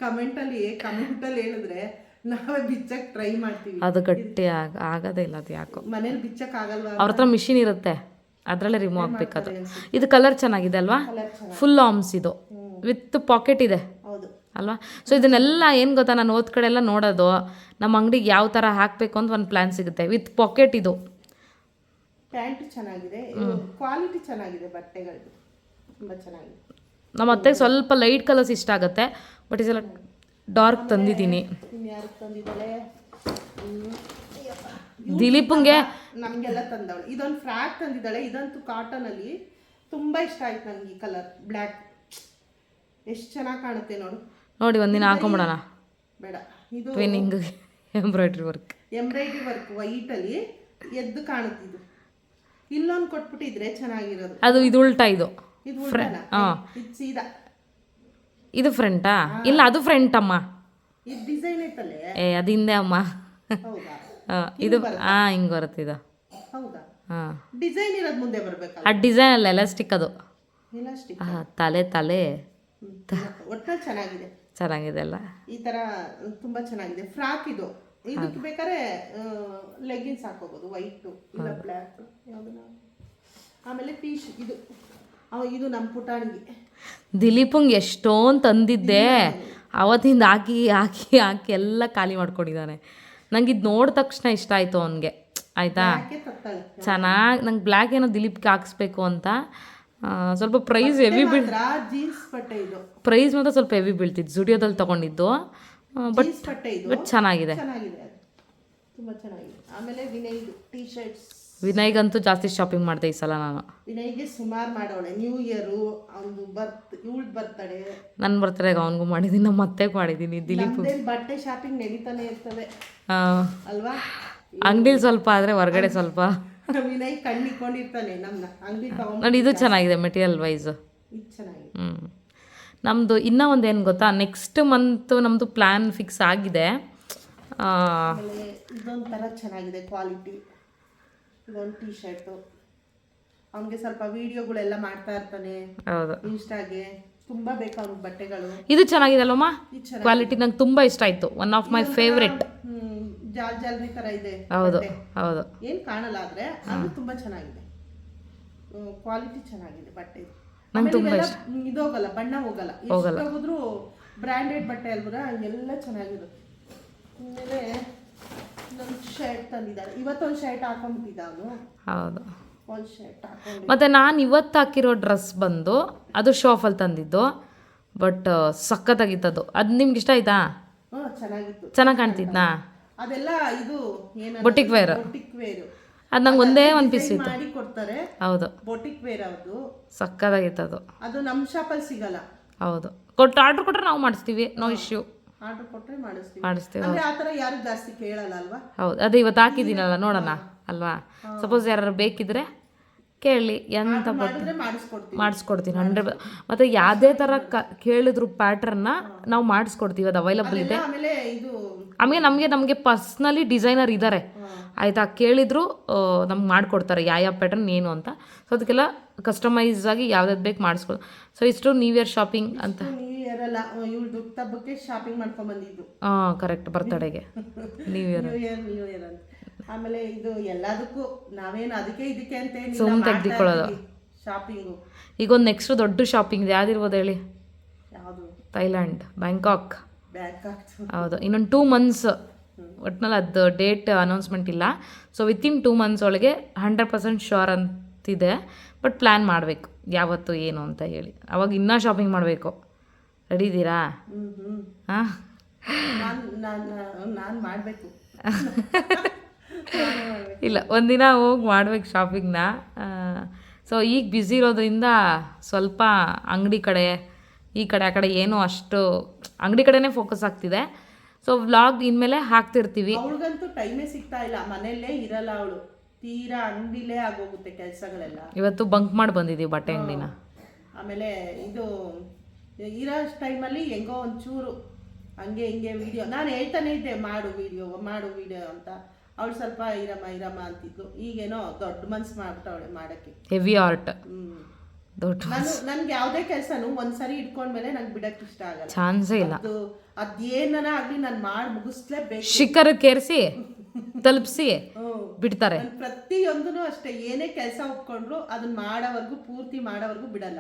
ಕಮೆಂಟ್ ಅಲ್ಲಿ ಕಮೆಂಟ್ ಅಲ್ಲಿ ಹೇಳಿದ್ರೆ ನಾವೇ ಬಿಚ್ಚಕ್ ಟ್ರೈ ಮಾಡ್ತೀವಿ. ಅದು ಗಟ್ಟಿ ಆಗ ಆಗೋದೇ ಇಲ್ಲ ಅದು ಯಾಕೋ. ಮನೇಲಿ ಬಿಚ್ಚಕ್ ಆಗಲ್ವಾ ಅವ್ರ ಹತ್ರ ಮಿಷಿನ್ ಇರುತ್ತೆ. ಅದರಲ್ಲೇ ರಿಮೂವ್ ಆಗಬೇಕದು ಇದು ಕಲರ್ ಚೆನ್ನಾಗಿದೆ ಅಲ್ವಾ? ಫುಲ್ ಆಮ್ಸ್ ಇದು. ವಿತ್ ಪಾಕೆಟ್ ಇದೆ. ಅಲ್ವಾ? ಸೊ ಇದನ್ನೆಲ್ಲ ಏನು ಗೊತ್ತಾ? ನಾನು ಓದ್ ಕಡೆ ಎಲ್ಲ ನೋಡೋದು. ನಮ್ಮ ಅಂಗಡಿಗೆ ಯಾವ ಥರ ಹಾಕಬೇಕು ಅಂತ ಒಂದು ಪ್ಲ್ಯಾನ್ ಸಿಗುತ್ತೆ. ವಿತ್ ಪಾಕೆಟ್ ಇದು. ಪ್ಯಾಂಟ್ ಚೆನ್ನಾಗಿದೆ. ಕ್ವಾಲಿಟಿ ಚೆನ್ನಾಗಿದೆ ಬಟ್ಟೆಗಳದ್ದು ತುಂಬ ಚೆನ್ನಾಗಿದೆ. ನಮ್ಮ ಅತ್ತೆಗೆ ಸ್ವಲ್ಪ ಲೈಟ್ ಕಲರ್ಸ್ ಇಷ್ಟ ಆಗುತ್ತೆ. ಬಟ್ ಇದೆಲ್ಲ ಡಾರ್ಕ್ ತಂದಿದ್ದೀನಿ. ದಿಲೀಪಂಗೆ ನಮಗೆಲ್ಲ ತಂದವಳು. ಇದೊಂದು ಫ್ರಾಕ್ ತಂದಿದ್ದಾಳೆ. ಇದಂತೂ ಕಾಟನ್ ಅಲ್ಲಿ ತುಂಬಾ ಇಷ್ಟ ಆಯ್ತು ನನಗೆ ಈ ಕಲರ್ ಬ್ಲ್ಯಾಕ್ ಎಷ್ಟು ಚೆನ್ನಾಗಿ ಕಾಣುತ್ತೆ ನೋಡು. ನೋಡಿ ಒಂದಿನ ಹಾಕೊಂಬಿಡೋಣ. ಬೇಡ. ಇದು twinning embroidery work embroidery work white ಅಲ್ಲಿ ಎದ್ದು ಕಾಣುತ್ತಿದ್ದು ಇಲ್ಲೊಂದು ಕೊಟ್ಬಿಟ್ಟಿದ್ರೆ ಚೆನ್ನಾಗಿರೋದು. ಅದು ಇದು ಉಲ್ಟಾ ಇದು. ಇದು? ಹಾಂ ಇದು ಸೀದಾ? ಇದು ಫ್ರಂಟಾ ಇಲ್ಲ ಅದು ಫ್ರಂಟ್ ಅಮ್ಮ. ಇದು ಡಿಸೈನ್ ಐತಲ್ಲೇ ಏ ಅದು ಹಿಂದೆ ಅಮ್ಮ. ಇದು ಹಾಂ ಹಿಂಗೆ ಬರುತ್ತೆ ಇದು. ಹಾಂ. ಡಿಸೈನ್ ಇರೋದು ಮುಂದೆ ಬರಬೇಕು ಆ ಡಿಸೈನ್ ಅಲ್ಲ ಎಲಾಸ್ಟಿಕ್ ಅದು. ತಲೆ ತಲೆ. ಒಟ್ಟು ಚೆನ್ನಾಗಿದೆ. ಚೆನ್ನಾಗಿದೆ ಅಲ್ಲ? ಈ ತರ ತುಂಬಾ ಚೆನ್ನಾಗಿದೆ. ಫ್ರಾಕ್ ಇದು. ಇದಕ್ಕೆ ಬೇಕಾದ್ರೆ ಲೆಗ್ಗಿನ್ಸ್ ಹಾಕೋಬಹುದು ವೈಟ್ ಇಲ್ಲ ಬ್ಲ್ಯಾಕ್ ಯಾವುದನ್ನ. ಆಮೇಲೆ ಪೀಶ್ ಇದು. ಇದು ನಮ್ಮ ಪುಟಾಣಿಗೆ. ದಿಲೀಪಂಗೆ ಎಷ್ಟೊಂದು ತಂದಿದ್ದೆ. ಅವತ್ತಿಂದ ಹಾಕಿ ಹಾಕಿ ಹಾಕಿ ಎಲ್ಲ ಖಾಲಿ ಮಾಡ್ಕೊಂಡಿದ್ದಾನೆ. ನಂಗೆ ಇದು ನೋಡಿದ ತಕ್ಷಣ ಇಷ್ಟ ಆಯಿತು ಅವನಿಗೆ. ಆಯಿತಾ? ಚೆನ್ನಾಗಿ ನಂಗೆ ಬ್ಲ್ಯಾಕ್ ಏನೋ ದಿಲೀಪ್ಗೆ ಹಾಕ್ಸ್ಬೇಕು ಅಂತ. ಸ್ವಲ್ಪ ಪ್ರೈಸ್ ಹೆವಿ ಬೀಳ್ ಜೀನ್ಸ್ ಬಟ್ಟೆ ಇದು. ಪ್ರೈಸ್ ಮಾತ್ರ ಸ್ವಲ್ಪ ಹೆವಿ ಬೀಳ್ತಿತ್ತು ಜುಡಿಯೋದಲ್ಲಿ ತಗೊಂಡಿದ್ದು. ಬಟ್ ಬಟ್ ಚೆನ್ನಾಗಿದೆ. ತುಂಬಾ ಆಮೇಲೆ ವಿನಯ್ ಟೀ ಶರ್ಟ್ಸ್ ವಿನಯ್ಗಂತೂ ಜಾಸ್ತಿ ಶಾಪಿಂಗ್ ಮಾಡಿದೆ ಈ ಸಲ ನಾನು. ವಿನಯ್ಗೆ ಸುಮಾರು ಮಾಡೋಳೆ ನ್ಯೂ ಇಯರು ಅವನು ಬರ್ತ್ ಇವಳು ಬರ್ತಾಳೆ ನನ್ನ ಬರ್ತಾರೆ ಅವನಿಗೂ ಮಾಡಿದ್ದೀನಿ ನಮ್ಮ ಅತ್ತೆಗೆ ಮಾಡಿದ್ದೀನಿ ದಿಲೀಪ್. ಬಟ್ಟೆ ಶಾಪಿಂಗ್ ನಡೀತಾನೆ ಇರ್ತದೆ. ಅಲ್ವಾ? ಅಂಗಡಿಲಿ ಸ್ವಲ್ಪ ಆದರೆ ಹೊರಗಡೆ ಸ್ವಲ್ಪ. ವಿನಯ್ ಕಣ್ಣಿಕೊಂಡಿರ್ತಾನೆ ನಮ್ಮನ್ನ ಅಂಗಡಿ ತಗೊಂಡು ನೋಡಿ ಇದು ಚೆನ್ನಾಗಿದೆ ಮೆಟೀರಿಯಲ್ ವೈಸ್ ಇದು ಚೆನ್ನಾಗಿದೆ. ಹ್ಞೂ ನಮ್ಮದು ಇನ್ನೂ ಒಂದು ಏನು ಗೊತ್ತಾ? ನೆಕ್ಸ್ಟ್ ಮಂತು ನಮ್ಮದು ಪ್ಲ್ಯಾನ್ ಫಿಕ್ಸ್ ಆಗಿದೆ. ಇದೊಂಥರ ಚೆನ್ನಾಗಿದೆ ಕ್ವಾಲಿಟಿ ಇದೊಂದು ಟೀ ಶರ್ಟು ಅವನಿಗೆ ಸ್ವಲ್ಪ ವಿಡಿಯೋಗಳೆಲ್ಲ ಮಾಡ್ತಾ ಇರ್ತಾನೆ. ಹೌದು. ಇನ್ಸ್ಟಾಗೆ ತುಂಬ ಬೇಕು ಅವ್ನಿಗೆ ಬಟ್ಟೆಗಳು. ಇದು ಚೆನ್ನಾಗಿದೆ ಅಲ್ಲಮ್ಮ? ಕ್ವಾಲಿಟಿ ನಂಗೆ ತುಂಬ ಇಷ್ಟ ಆಯಿತು. One of my favourite hmm ಜಾಲ್ ಜಾಲ್ರಿ ತರ ಇದೆ ಹೌದು ಹೌದು. ಏನ್ ಕಾಣಲ್ಲ ಆದ್ರೆ ಅದು ತುಂಬಾ ಚೆನ್ನಾಗಿದೆ. ಕ್ವಾಲಿಟಿ ಚೆನ್ನಾಗಿದೆ ಬಟ್ಟೆ ನಂಗೆ ತುಂಬಾ ಇಷ್ಟ. ಇದೋಗಲ್ಲ ಬಣ್ಣ ಹೋಗಲ್ಲ. ಹೋದ್ರು ಬ್ರ್ಯಾಂಡೆಡ್ ಬಟ್ಟೆ ಅಲ್ವಾ ಎಲ್ಲ ಚೆನ್ನಾಗಿರುತ್ತೆ. ಆಮೇಲೆ ಶರ್ಟ್ ತಂದಿದ್ದಾರೆ. ಇವತ್ತೊಂದು ಶರ್ಟ್ ಹಾಕೊಂಡ್ಬಿಟ್ಟಿದ್ದ ಅವನು. ಹೌದು. ಒಂದು ಶರ್ಟ್ ಹಾಕೊಂಡು ಮತ್ತು ನಾನು ಇವತ್ತು ಹಾಕಿರೋ ಡ್ರೆಸ್ ಬಂದು ಅದು ಶೋಫಲ್ಲಿ ತಂದಿದ್ದು ಬಟ್ ಸಖತ್ತಾಗಿತ್ತು ಅದು ನಿಮ್ಗೆ ಇಷ್ಟ ಆಯ್ತಾ? ಚೆನ್ನಾಗಿತ್ತು. ಚೆನ್ನಾಗಿ ಕಾಣ್ತಿದ್ನಾ ಅದೆಲ್ಲ ಇದು ಏನ ಬೊಟಿಕ್ ವೇರ್ ಬೊಟಿಕ್ ವೇರ್ ಅದು ನಂಗೆ ಒಂದೇ ಒಂದು ಪೀಸ್ ಇತ್ತು. ಮಾಡಿ ಕೊಡ್ತಾರೆ. ಹೌದು. ಬೊಟಿಕ್ ವೇರ್ ಅದು ಸಕ್ಕತ್ತಾಗಿತ್ತು ಅದು. ಅದು ನಮ್ಮ ಶಾಪಲ್ಲಿ ಸಿಗಲ್ಲ. ಹೌದು. ಕೊಟ್ಟು ಆರ್ಡ್ರ್ ಕೊಟ್ಟರೆ ನಾವು ಮಾಡಿಸ್ತೀವಿ. ನೋ ಇಶ್ಯೂ ಆರ್ಡರ್ ಕೊಟ್ಟರೆ ಮಾಡಿಸ್ತೀವಿ. ಮಾಡಿಸ್ತೀವಿ ಅಂದ್ರೆ ಆ ಥರ ಯಾರು ಜಾಸ್ತಿ ಕೇಳಲ್ಲ ಅಲ್ವಾ? ಹೌದು. ಅದು ಇವತ್ತು ಹಾಕಿದ್ದೀನಲ್ಲ ನೋಡೋಣ ಅಲ್ವಾ? ಸಪೋಸ್ ಯಾರು ಬೇಕಿದ್ರೆ ಕೇಳಿ ಎಂತ ಮಾಡಿಸ್ಕೊಡ್ತೀವಿ. ಮಾಡಿಸ್ಕೊಡ್ತೀನಿ ಹಂಡ್ರೆಡ್ ಮತ್ತೆ ಯಾವುದೇ ಥರ ಕ ಕೇಳಿದ್ರು ಪ್ಯಾಟ್ರನ್ನ ನಾವು ಮಾಡಿಸ್ಕೊಡ್ತೀವಿ ಅದು ಅವೈಲಬಲ್ ಇದೆ. ಆಮೇಲೆ ಇದು ಆಮೇಲೆ ನಮಗೆ ನಮಗೆ ಪರ್ಸ್ನಲಿ ಡಿಸೈನರ್ ಇದ್ದಾರೆ ಆಯಿತಾ? ಕೇಳಿದ್ರು ನಮ್ಗೆ ಮಾಡಿಕೊಡ್ತಾರೆ ಯಾವ ಯಾವ ಪ್ಯಾಟರ್ನ್ ಏನು ಅಂತ. ಸೊ ಅದಕ್ಕೆಲ್ಲ ಕಸ್ಟಮೈಸ್ ಆಗಿ ಯಾವ್ದಾದ್ರು ಬೇಕು ಮಾಡಿಸ್ಕೊ. ಸೊ ಇಷ್ಟು ನ್ಯೂ ಇಯರ್ ಶಾಪಿಂಗ್ ಅಂತ. ಶಾಪಿಂಗ್ ಮಾಡ್ಕೊಂಡು ಬಂದಿದ್ದು. ಹಾಂ ಕರೆಕ್ಟ್ ಬರ್ತಡೆಗೆ ನ್ಯೂ ಇಯರ್ ನ್ಯೂ ಇಯರ್ ಅಂತ. ಆಮೇಲೆ ಇದು ಎಲ್ಲದಕ್ಕೂ ನಾವೇನು ಅದಕ್ಕೆ ಇದಕ್ಕೆ ಅಂತ ಸುಮ್ ತೆಗ್ದಿಕೊಳ್ಳೋದು. ಶಾಪಿಂಗು ಈಗ ಒಂದು ನೆಕ್ಸ್ಟ್ ದೊಡ್ಡ ಶಾಪಿಂಗ್ ಇದೆ ಯಾವ್ದಿರ್ಬೋದು ಹೇಳಿ? ಯಾವುದು? Thailand Bangkok. ಹೌದು ಇನ್ನೊಂದು ಟೂ ಮಂತ್ಸ್ ಒಟ್ನಲ್ಲಿ ಅದು ಡೇಟ್ ಅನೌನ್ಸ್ಮೆಂಟ್ ಇಲ್ಲ. ಸೊ ವಿತಿನ್ ಟೂ ಮಂತ್ಸ್ ಒಳಗೆ ಹಂಡ್ರೆಡ್ ಪರ್ಸೆಂಟ್ ಶೋರ್ ಅಂತಿದೆ. ಬಟ್ ಪ್ಲ್ಯಾನ್ ಮಾಡಬೇಕು ಯಾವತ್ತು ಏನು ಅಂತ ಹೇಳಿ. ಅವಾಗ ಇನ್ನೂ ಶಾಪಿಂಗ್ ಮಾಡಬೇಕು. ರೆಡಿ ಇದ್ದೀರಾ ಹಾಂ. ಇಲ್ಲ ಒಂದಿನ ಹೋಗಿ ಮಾಡ್ಬೇಕು ಶಾಪಿಂಗ್ನ ಸೊ ಈಗ ಬ್ಯುಸಿ ಇರೋದ್ರಿಂದ ಸ್ವಲ್ಪ ಅಂಗಡಿ ಕಡೆ ಈ ಕಡೆ ಆ ಕಡೆ ಏನು ಅಷ್ಟು ಅಂಗಡಿ ಕಡೆನೇ ಫೋಕಸ್ ಆಗ್ತಿದೆ. ಸೊ ವ್ಲಾಗ್ ಇನ್ಮೇಲೆ ಹಾಕ್ತಿರ್ತೀವಿ. ಅವಳಿಗಂತೂ ಟೈಮೇ ಸಿಗ್ತಾ ಇಲ್ಲ. ಮನೆಯಲ್ಲೇ ಇರಲ್ಲ ಅವಳು. ತೀರಾ ಅಂಗಡಿಲೇ ಆಗೋಗುತ್ತೆ ಕೆಲಸಗಳೆಲ್ಲ. ಇವತ್ತು ಬಂಕ್ ಮಾಡಿ ಬಂದಿದ್ದೀವಿ ಬಟ್ಟೆ ಅಂಗಡಿನ. ಆಮೇಲೆ ಇದು ಇರೋ ಟೈಮಲ್ಲಿ ಹೆಂಗೋ ಒಂಚೂರು ಹಂಗೆ ಹಿಂಗೆ ವಿಡಿಯೋ ನಾನು ಹೇಳ್ತಾನೆ ಇದ್ದೆ ಮಾಡು ವಿಡಿಯೋ ಮಾಡು ವಿಡಿಯೋ ಅಂತ. ಅವಳು ಸ್ವಲ್ಪ ಇರಮ್ಮ ಇರಮ್ಮ ಅಂತಿದ್ಲು. ಈಗೇನೋ ದೊಡ್ಡ ಮನ್ಸು ಮಾಡ್ಬಿಟ್ಟವಳೆ ಮಾಡೋಕ್ಕೆ. ಹೆವಿ ಆರ್ಟ್ ಹ್ಞೂ ದೊಡ್ಡ ನಾನು ನನ್ಗೆ ಯಾವ್ದೇ ಕೆಲ್ಸನು ಒಂದ್ಸರಿ ಇಟ್ಕೊಂಡ್ಮೇಲೆ ನಂಗೆ ಬಿಡಕ್ ಇಷ್ಟ ಆಗಲ್ಲ. ಚಾನ್ಸೇ ಇಲ್ಲ. ಅದು ಅದೇನನ ಆಗ್ಲಿ ನಾನು ಮಾಡಿ ಮುಗಿಸ್ಲೇಬೇಕು. ಶಿಖರಕ್ಕೇರಿಸಿ ತಲುಪಿಸಿ ಬಿಡ್ತಾರೆ. ನಾನ್ ಪ್ರತಿಯೊಂದನು ಅಷ್ಟೇ ಏನೇ ಕೆಲಸ ಒಪ್ಕೊಂಡ್ರು ಅದನ್ನ ಮಾಡೋವರೆಗೂ ಪೂರ್ತಿ ಮಾಡೋವರೆಗೂ ಬಿಡಲ್ಲ.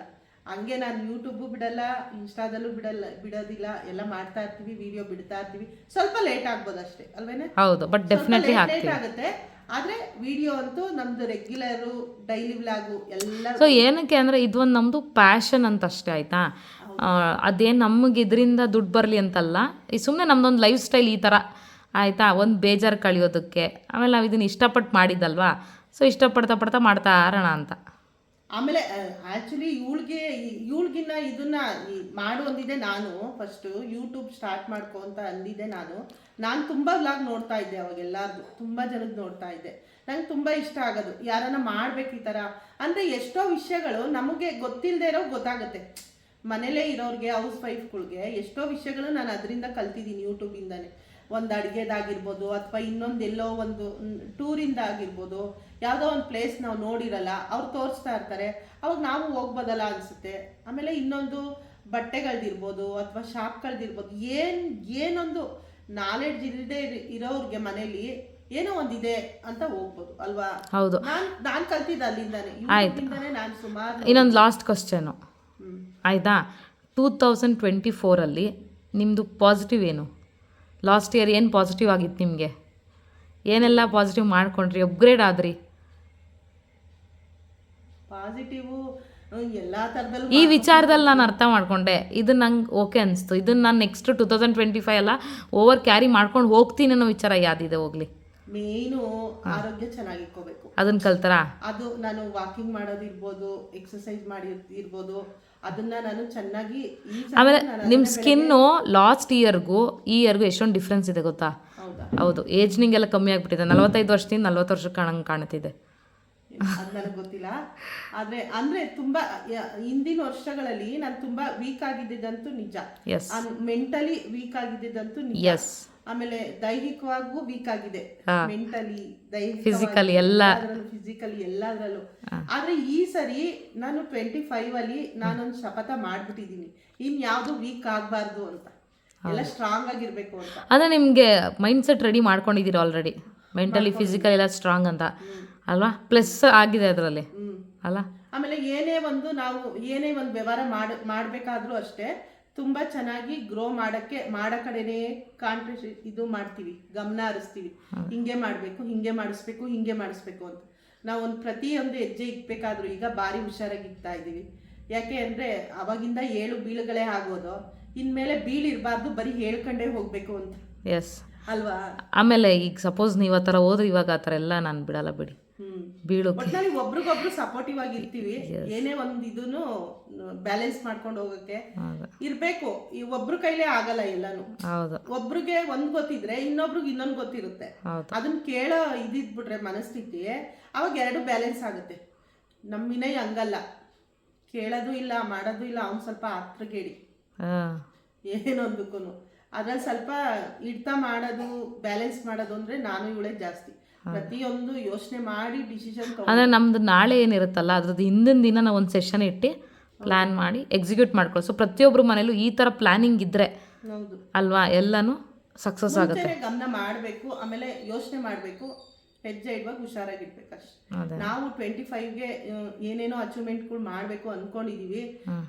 ಹಂಗೆ ನಾನು ಯೂಟ್ಯೂಬು ಬಿಡಲ್ಲ ಇನ್ಸ್ಟಾದಲ್ಲೂ ಬಿಡಲ್ಲ ಬಿಡೋದಿಲ್ಲ ಎಲ್ಲ ಮಾಡ್ತಾ ಇರ್ತೀವಿ ವಿಡಿಯೋ ಬಿಡ್ತಾ ಇರ್ತೀವಿ. ಸ್ವಲ್ಪ ಲೇಟ್ ಆಗ್ಬೋದು ಅಷ್ಟೇ ಅಲ್ವೇನೆ? ಹೌದು ಬಟ್ ಡೆಫಿನೆಟ್ಲಿ ಲೇಟ್ ಹಾಕ್ತೀವಿ. ಆಗುತ್ತೆ. ಆದ್ರೆ ವಿಡಿಯೋ ಅಂತೂ ನಮ್ದು ರೆಗ್ಯುಲರು ಡೈಲಿ ವ್ಲಾಗು ಎಲ್ಲ ಸೊ ಏನಕ್ಕೆ ಅಂದರೆ ಇದೊಂದು ನಮ್ಮದು ಪ್ಯಾಷನ್ ಅಂತ ಅಷ್ಟೇ ಆಯಿತಾ? ಅದೇನು ನಮಗೆ ಇದರಿಂದ ದುಡ್ಡು ಬರಲಿ ಅಂತಲ್ಲ ಈ ಸುಮ್ಮನೆ ನಮ್ದೊಂದು ಲೈಫ್ ಸ್ಟೈಲ್ ಈ ಥರ ಆಯಿತಾ? ಒಂದು ಬೇಜಾರು ಕಳಿಯೋದಕ್ಕೆ. ಆಮೇಲೆ ನಾವು ಇದನ್ನು ಇಷ್ಟಪಟ್ಟು ಮಾಡಿದ್ದಲ್ವಾ ಸೊ ಇಷ್ಟಪಡ್ತಾ ಪಡ್ತಾ ಮಾಡ್ತಾ ಆರೋಣ ಅಂತ. ಆಮೇಲೆ ಆ್ಯಕ್ಚುಲಿ ಇವಳಿಗೆ ಇವಳಿಗಿನ್ನ ಇದನ್ನ ಮಾಡು ಅಂದಿದ್ದೆ ನಾನು. ಫಸ್ಟು ಯೂಟ್ಯೂಬ್ ಸ್ಟಾರ್ಟ್ ಮಾಡ್ಕೊ ಅಂತ ಅಂದಿದ್ದೆ ನಾನು. ನಾನು ತುಂಬ ವ್ಲಾಗ್ ನೋಡ್ತಾ ಇದ್ದೆ ಅವಾಗೆಲ್ಲಾರ್ದು ತುಂಬ ಜನದ ನೋಡ್ತಾ ಇದ್ದೆ. ನಂಗೆ ತುಂಬ ಇಷ್ಟ ಆಗೋದು, ಯಾರನ್ನ ಮಾಡ್ಬೇಕು ಈ ತರ. ಅಂದ್ರೆ ಎಷ್ಟೋ ವಿಷಯಗಳು ನಮಗೆ ಗೊತ್ತಿಲ್ಲದೆ ಇರೋ ಗೊತ್ತಾಗುತ್ತೆ. ಮನೇಲೇ ಇರೋರಿಗೆ ಹೌಸ್ ವೈಫ್ಗಳಿಗೆ ಎಷ್ಟೋ ವಿಷಯಗಳು ನಾನು ಅದರಿಂದ ಕಲ್ತಿದ್ದೀನಿ ಯೂಟ್ಯೂಬಿಂದನೇ. ಒಂದು ಅಡುಗೆದಾಗಿರ್ಬೋದು ಅಥವಾ ಇನ್ನೊಂದು ಎಲ್ಲೋ ಒಂದು ಟೂರಿಂದ ಆಗಿರ್ಬೋದು, ಯಾವುದೋ ಒಂದು ಪ್ಲೇಸ್ ನಾವು ನೋಡಿರಲ್ಲ, ಅವ್ರು ತೋರಿಸ್ತಾ ಇರ್ತಾರೆ. ಅವಾಗ ನಾವು ಹೋಗ್ಬೋದಲ್ಲ ಅನಿಸುತ್ತೆ. ಆಮೇಲೆ ಇನ್ನೊಂದು ಬಟ್ಟೆಗಳ್ದಿರ್ಬೋದು ಅಥವಾ ಶಾಪ್ಗಳ್ದಿರ್ಬೋದು, ಏನು, ಏನೊಂದು ನಾಲೆಡ್ಜ್ ಇಲ್ಲದೆ ಇರೋರಿಗೆ ಮನೇಲಿ ಏನೋ ಒಂದಿದೆ ಅಂತ ಹೋಗ್ಬೋದು ಅಲ್ವಾ? ಹೌದು. ನಾನು ಕಲ್ತಿದ್ದೆ ಅಲ್ಲಿಂದಾನೆ. ಯೂಟ್ಯೂಬಿಂದಾನೆ ನಾನು ಸುಮಾರು ಇನ್ನೊಂದು ಲಾಸ್ಟ್ ಕ್ವಶನು ಆಯ್ತಾ ಆಯಿತಾ? ಟೂ ತೌಸಂಡ್ ಟ್ವೆಂಟಿ ಫೋರಲ್ಲಿ ನಿಮ್ಮದು ಪಾಸಿಟಿವ್ ಏನು? ಲಾಸ್ಟ್ ಇಯರ್ ಏನು ಪಾಸಿಟಿವ್ ಆಗಿತ್ತು ನಿಮಗೆ? ಏನೆಲ್ಲ ಪಾಸಿಟಿವ್ ಮಾಡ್ಕೊಂಡ್ರಿ? ಅಪ್ಗ್ರೇಡ್ ಆದ್ರಿ? ಪಾಸಿಟಿವು ಈ ವಿಚಾರದಲ್ಲಿ ನಾನು ಅರ್ಥ ಮಾಡಿಕೊಂಡೆ. ಇದು ನಂಗೆ ಓಕೆ ಅನಿಸ್ತು. ಇದನ್ನು ನಾನು next two thousand twenty five ಎಲ್ಲ ಓವರ್ ಕ್ಯಾರಿ ಮಾಡ್ಕೊಂಡು ಹೋಗ್ತೀನಿ ಅನ್ನೋ ವಿಚಾರ ಯಾವ್ದಿದೆ ಹೋಗ್ಲಿ? ಮೇನು ಆರೋಗ್ಯ ಚೆನ್ನಾಗಿಟ್ಕೋಬೇಕು ಅದನ್ನ ಕಲ್ತಾರ? ಅದು ನಾನು ವಾಕಿಂಗ್ ಮಾಡೋದಿರ್ಬೋದು ಎಕ್ಸಸೈಸ್ ಮಾಡಿ ಇರ್ಬೋದು ಅದನ್ನ ನಾನು ಚೆನ್ನಾಗಿ ಆಮೇಲೆ ನಿಮ್ಮ ಸ್ಕಿನ್ನು ಲಾಸ್ಟ್ ಇಯರ್ಗೂ ಈ ಇಯರ್ಗೂ ಎಷ್ಟೊಂದು ಡಿಫ್ರೆನ್ಸ್ ಇದೆ ಗೊತ್ತಾ? ಹೌದಾ? ಏಜ್ನಿಂಗೆಲ್ಲ ಕಮ್ಮಿ ಆಗಿಬಿಟ್ಟಿದೆ. ನಲವತ್ತೈದು ವರ್ಷದಿಂದ ನಲ್ವತ್ತು ವರ್ಷಕ್ಕೆ ಕಾಣಂಗೆ ಕಾಣ್ತಿದೆ. ಅದು ನನಗೆ ಗೊತ್ತಿಲ್ಲ. ಆದ್ರೆ ಅಂದ್ರೆ ತುಂಬಾ ಹಿಂದಿನ ವರ್ಷಗಳಲ್ಲಿ ನಾನು ತುಂಬಾ ವೀಕ್ ಆಗಿದ್ದಂತೂ ನಿಜ. ಮೆಂಟಲಿ ವೀಕ್ ಆಗಿದ್ದಂತೂ ನಿಜ. ಆಮೇಲೆ ದೈಹಿಕವಾಗೂ ವೀಕ್ ಆಗಿದೆ. ಮೆಂಟಲಿ ಫಿಸಿಕಲಿ ಎಲ್ಲ. ಫಿಸಿಕಲಿ ಎಲ್ಲದರಲ್ಲೂ. ಆದ್ರೆ ಈ ಸರಿ ನಾನು ಟ್ವೆಂಟಿ ಫೈವ್ ಅಲ್ಲಿ ನಾನೊಂದು ಶಪಥ ಮಾಡ್ಬಿಟ್ಟಿದ್ದೀನಿ. ಇನ್ ಯಾವ್ದು ವೀಕ್ ಆಗ್ಬಾರ್ದು ಅಂತ. ಎಲ್ಲ ಸ್ಟ್ರಾಂಗ್ ಆಗಿರ್ಬೇಕು ಅಂತ. ಅಂದ್ರೆ ನಿಮಗೆ ಮೈಂಡ್ ಸೆಟ್ ರೆಡಿ ಮಾಡ್ಕೊಂಡಿದ್ದೀರಾ ಆಲ್ರೆಡಿ ಮೆಂಟಲಿ ಫಿಸಿಕಲ್ ಎಲ್ಲ ಸ್ಟ್ರಾಂಗ್ ಅಂತ. ಅಲ್ವಾ? ಪ್ಲಸ್ ಆಗಿದೆ ಅದರಲ್ಲಿ. ಅಲ್ಲ? ಆಮೇಲೆ ಏನೇ ಒಂದು ನಾವು ಏನೇ ಒಂದು ವ್ಯವಹಾರ ಮಾಡ ಮಾಡಬೇಕಾದ್ರೂ ಅಷ್ಟೇ ತುಂಬಾ ಚೆನ್ನಾಗಿ ಗ್ರೋ ಮಾಡಕ್ಕೆ ಮಾಡೋ ಕಡೆನೇ ಕಾನ್ಟ್ರಿ ಇದು ಮಾಡ್ತೀವಿ ಗಮನ ಹರಿಸ್ತೀವಿ. ಹಿಂಗೆ ಮಾಡಬೇಕು ಹಿಂಗೆ ಮಾಡಿಸ್ಬೇಕು ಹಿಂಗೆ ಮಾಡಿಸ್ಬೇಕು ಅಂತ. ನಾವು ಒಂದು ಪ್ರತಿಯೊಂದು ಹೆಜ್ಜೆ ಇಕ್ಬೇಕಾದ್ರೂ ಈಗ ಭಾರಿ ಹುಷಾರಾಗಿ ಇಕ್ತಾ ಇದ್ದೀವಿ. ಯಾಕೆ ಅಂದರೆ ಅವಾಗಿಂದ ಏಳು ಬೀಳುಗಳೇ ಆಗೋದು. ಇನ್ಮೇಲೆ ಬೀಳಿರಬಾರ್ದು ಬರೀ ಹೇಳ್ಕೊಂಡೇ ಹೋಗಬೇಕು ಅಂತ. ಎಸ್ ಅಲ್ವಾ? ಆಮೇಲೆ ಈಗ ಸಪೋಸ್ ನೀವು ಆ ಥರ ಹೋದ್ರೆ ಇವಾಗ ಆ ಥರ ಎಲ್ಲ ನಾನು ಬಿಡಲ್ಲ ಬಿಡಿ. ಹ್ಮ್ ಬೀಳು ಒಟ್ನಲ್ಲಿ ಒಬ್ರಿಗೊಬ್ರು ಸಪೋರ್ಟಿವ್ ಆಗಿರ್ತೀವಿ. ಏನೇ ಒಂದ್ ಇದನ್ನು ಬ್ಯಾಲೆನ್ಸ್ ಮಾಡ್ಕೊಂಡು ಹೋಗಕ್ಕೆ ಇರ್ಬೇಕು. ಈ ಒಬ್ರ ಕೈಲೇ ಆಗಲ್ಲ ಎಲ್ಲಾನು. ಹೌದು. ಒಬ್ರಿಗೆ ಒಂದ್ ಗೊತ್ತಿದ್ರೆ ಇನ್ನೊಬ್ರಿಗೆ ಇನ್ನೊಂದ್ ಗೊತ್ತಿರುತ್ತೆ. ಹೌದು. ಅದನ್ನ ಕೇಳೋ ಇದಿದ್ಬಿಟ್ರೆ ಮನಸ್ಥಿತಿ ಅವಾಗ ಎರಡು ಬ್ಯಾಲೆನ್ಸ್ ಆಗುತ್ತೆ. ನಮ್ಮ ವಿನಯ್ ಹಂಗಲ್ಲ. ಕೇಳೋದು ಇಲ್ಲ ಮಾಡೋದು ಇಲ್ಲ ಅವ್ನ್ ಸ್ವಲ್ಪ ಹತ್ರ ಹಾಂ. ಏನೊಂದಕ್ಕೂ ಅದ್ರಲ್ಲಿ ಸ್ವಲ್ಪ ಇಡ್ತಾ ಮಾಡೋದು ಬ್ಯಾಲೆನ್ಸ್ ಮಾಡೋದು ಅಂದ್ರೆ ನಾನು ಇವಳೇ ಜಾಸ್ತಿ. ಪ್ರತಿಯೊಂದು ಯೋಚನೆ ಮಾಡಿ ಡಿಸಿಷನ್ ಅಂದ್ರೆ ನಮ್ದು ನಾಳೆ ಏನಿರುತ್ತಲ್ಲ ಅದ್ರದ್ದು ಹಿಂದಿನ ದಿನ ನಾವು ಒಂದು ಸೆಷನ್ ಇಟ್ಟು ಪ್ಲಾನ್ ಮಾಡಿ ಎಕ್ಸಿಕ್ಯೂಟ್ ಮಾಡ್ಕೊಳ್ಳಿ ಸೊ ಪ್ರತಿಯೊಬ್ಬರು ಮನೇಲೂ ಈ ಥರ ಪ್ಲಾನಿಂಗ್ ಇದ್ದರೆ ಹೌದು. ಅಲ್ವಾ ಎಲ್ಲನೂ ಸಕ್ಸಸ್ ಆಗುತ್ತೆ. ಗಮನ ಮಾಡಬೇಕು ಆಮೇಲೆ ಯೋಚನೆ ಮಾಡಬೇಕು ಹೆಜ್ಜೆ ಇಡುವಾಗ ಹುಷಾರಾಗಿರ್ಬೇಕು ಅಷ್ಟೇ. ನಾವು ಟ್ವೆಂಟಿ ಫೈವ್ಗೆ ಏನೇನೋ ಅಚೀವ್ಮೆಂಟ್ಗಳು ಮಾಡಬೇಕು ಅನ್ಕೊಂಡಿದೀವಿ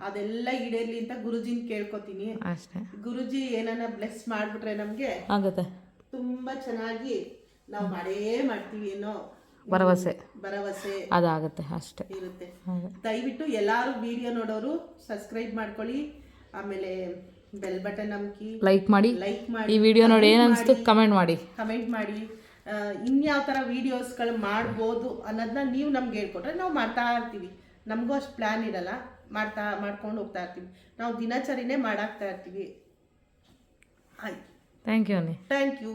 ಅದೆಲ್ಲ ಈಡೇರ್ಲಿ ಅಂತ ಗುರುಜಿನ ಕೇಳ್ಕೊತೀನಿ. ಅಷ್ಟೇ. ಗುರುಜಿ ಏನನ್ನ ಬ್ಲೆಸ್ ಮಾಡ್ಬಿಟ್ರೆ ನಮ್ಗೆ ಆಗುತ್ತೆ. ತುಂಬಾ ಚೆನ್ನಾಗಿ ನಾವು ಮಾಡೇ ಮಾಡ್ತೀವಿ ಏನೋ ಭರವಸೆ. ಭರವಸೆ ಅದಾಗುತ್ತೆ ಅಷ್ಟೇ. ಇರುತ್ತೆ. ದಯವಿಟ್ಟು ಎಲ್ಲಾರು ವಿಡಿಯೋ ನೋಡೋರು ಸಬ್ಸ್ಕ್ರೈಬ್ ಮಾಡ್ಕೊಳ್ಳಿ ಆಮೇಲೆ ಬೆಲ್ ಬಟನ್ ಅಮ್ಕಿ ಲೈಕ್ ಮಾಡಿ. ಲೈಕ್ ಈ ಮಾಡಿ ವಿಡಿಯೋ ನೋಡಿ ಏನು ಅನಿಸ್ತು ಕಮೆಂಟ್ ಮಾಡಿ. ಕಮೆಂಟ್ ಮಾಡಿ. ಇನ್ಯಾವ ಥರ ವೀಡಿಯೋಸ್ಗಳು ಮಾಡ್ಬೋದು ಅನ್ನೋದನ್ನ ನೀವು ನಮ್ಗೆ ಹೇಳ್ಕೊಟ್ರೆ ನಾವು ಮಾಡ್ತಾ ಇರ್ತೀವಿ. ನಮಗೂ ಅಷ್ಟು ಪ್ಲ್ಯಾನ್ ಇರಲ್ಲ. ಮಾಡ್ತಾ ಮಾಡ್ಕೊಂಡು ಹೋಗ್ತಾ ಇರ್ತೀವಿ. ನಾವು ದಿನಚರಿನೇ ಮಾಡಾಕ್ತಾ ಇರ್ತೀವಿ. ಆಯ್ತು. ಥ್ಯಾಂಕ್ ಯು ಅನ್ನಿ ಥ್ಯಾಂಕ್ ಯು